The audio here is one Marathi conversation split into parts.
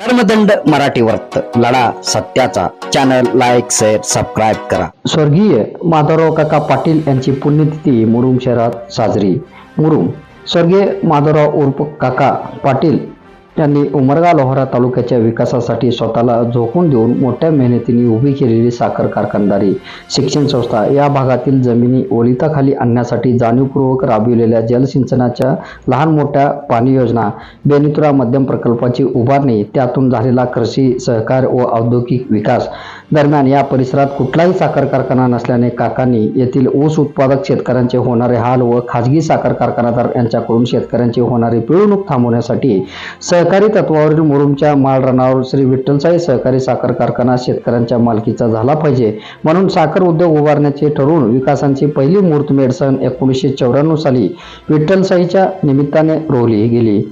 धर्मदंड मराठी वर्त लढा सत्याचा. चॅनल लाईक शेअर सबस्क्राईब करा. स्वर्गीय माधवराव काका पाटील यांची पुण्यतिथी मुरुम शहरात साजरी. मुरुम. स्वर्गीय माधवराव उर्फ काका पाटील यांनी उमरगा लोहारा तालुक्याच्या विकासासाठी स्वतःला झोकून देऊन मोठ्या मेहनतीने उभी केलेली साखर कारखानदारी शिक्षण संस्था या भागातील जमिनी ओलिताखाली आणण्यासाठी जाणीवपूर्वक राबविलेल्या जलसिंचनाच्या लहान मोठ्या पाणी योजना बेनितुरा मध्यम प्रकल्पाची उभारणी त्यातून झालेला कृषी सहकार व औद्योगिक विकास दरम्यान या परिसरात कुठलाही साखर कारखाना नसल्याने काकांनी येथील ऊस उत्पादक शेतकऱ्यांचे होणारे हाल व खाजगी साखर कारखानादार यांच्याकडून शेतकऱ्यांची होणारी पिळवणूक थांबवण्यासाठी सहकारी तत्वावरील मुरुमच्या माळरानावर श्री विठ्ठलसाई सहकारी साखर कारखाना शेतकऱ्यांच्या मालकीचा झाला पाहिजे. म्हणून साखर उद्योग उभारण्याचे ठरवून विकासांची पहिली मूर्तमेढ सन एकोणीसशे चौऱ्याण्णव साली विठ्ठलसाईच्या निमित्ताने रोवली गेली.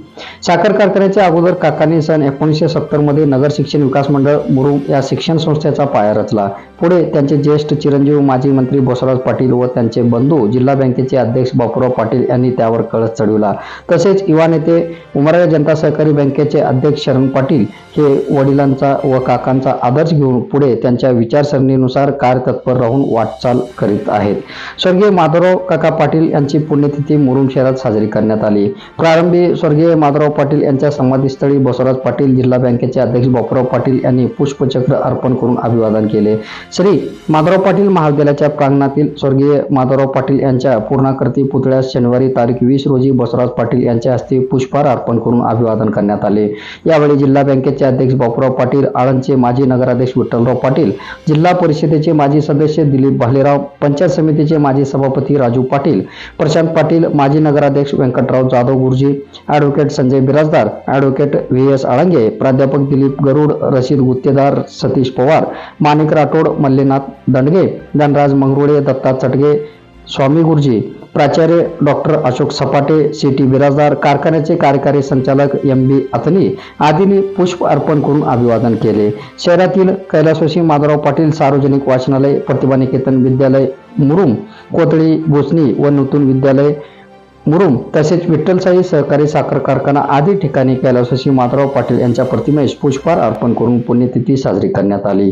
साखर कारखान्याच्या अगोदर काकांनी सन एकोणीसशे सत्तरमध्ये नगर शिक्षण विकास मंडळ मुरुम या शिक्षण संस्थेचा पाया रचला. पुढे त्यांचे ज्येष्ठ चिरंजीव माजी मंत्री बसवराज पाटील व त्यांचे बंधू जिल्हा बँकेचे अध्यक्ष बापूराव पाटील यांनी त्यावर कळस चढविला. तसेच युवा नेते उमरगा जनता सहकारी बँकेचे अध्यक्ष शरण पाटील हे वडिलांचा व काकांचा आदर्श घेऊन पुढे त्यांच्या विचारसरणीनुसार कार्यतत्पर राहून वाटचाल करीत आहेत. स्वर्गीय माधवराव काका पाटील यांची पुण्यतिथी मुरुम शहरात साजरी करण्यात आली. प्रारंभी स्वर्गीय माधवराव पाटील यांच्या समाधीस्थळी बसवराज पाटील जिल्हा बँकेचे अध्यक्ष बापूराव पाटील यांनी पुष्पचक्र अर्पण करून अभिवादन केले. श्री माधवराव पाटील महाविद्यालयाच्या प्रांगणातील स्वर्गीय माधवराव पाटील यांच्या पूर्णाकृती पुतळ्यास शनिवारी तारीख वीस रोजी बसवराज पाटील यांच्या हस्ते पुष्पहार अर्पण करून अभिवादन करण्यात आले. यावेळी जिल्हा बँकेचे अध्यक्ष बापूराव पाटील आळंदचे माजी नगराध्यक्ष विठ्ठलराव पाटील जिल्हा परिषदेचे माजी सदस्य दिलीप भालेराव पंचायत समितीचे माजी सभापती राजू पाटील प्रशांत पाटील माजी नगराध्यक्ष व्यंकटराव जाधव गुरुजी advocate Sanjay Birajdar advocate V S Alange प्राध्यापक दिलीप गरुड रशीद गुत्तेदार सतीश पवार माणिक राठोड मल्लीनाथ दंडगे धनराज मंगरुळे दत्ता चटगे स्वामी गुरुजी प्राचार्य डॉक्टर अशोक सपाटे सिटी बिराजदार कारखान्याचे कार्यकारी संचालक एम बी अथनी आदींनी पुष्प अर्पण करून अभिवादन केले. शहरातील कैलासवासी माधवराव पाटील सार्वजनिक वाचनालय प्रतिभा निकेतन विद्यालय मुरुम कोतळी बोचणी व नूतन विद्यालय मुरुम तसेच विठ्ठलसाई सहकारी साखर कारखाना आदी ठिकाणी कैलासवासी माधवराव पाटील यांच्या प्रतिमेस पुष्पहार अर्पण करून पुण्यतिथी साजरी करण्यात आली.